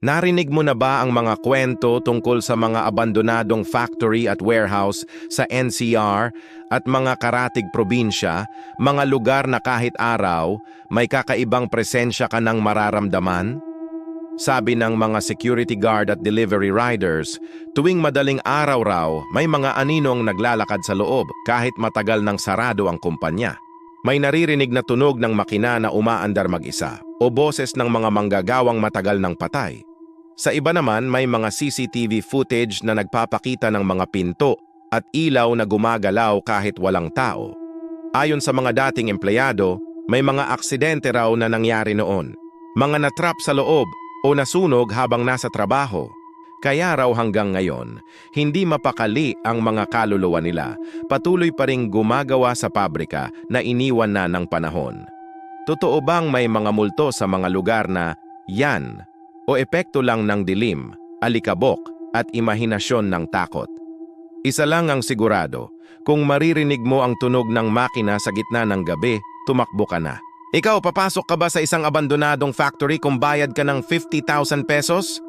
Narinig mo na ba ang mga kwento tungkol sa mga abandonadong factory at warehouse sa NCR at mga karatig probinsya, mga lugar na kahit araw may kakaibang presensya ka ng mararamdaman? Sabi ng mga security guard at delivery riders, tuwing madaling araw raw, may mga aninong naglalakad sa loob kahit matagal nang sarado ang kumpanya. May naririnig na tunog ng makina na umaandar mag-isa o boses ng mga manggagawang matagal ng patay. Sa iba naman, may mga CCTV footage na nagpapakita ng mga pinto at ilaw na gumagalaw kahit walang tao. Ayon sa mga dating empleyado, may mga aksidente raw na nangyari noon. Mga natrap sa loob o nasunog habang nasa trabaho. Kaya raw hanggang ngayon, hindi mapakali ang mga kaluluwa nila, patuloy pa ring gumagawa sa pabrika na iniwan na ng panahon. Totoo bang may mga multo sa mga lugar na yan o epekto lang ng dilim, alikabok at imahinasyon ng takot? Isa lang ang sigurado, kung maririnig mo ang tunog ng makina sa gitna ng gabi, tumakbo ka na. Ikaw, papasok ka ba sa isang abandonadong factory kung bayad ka ng 50,000 pesos?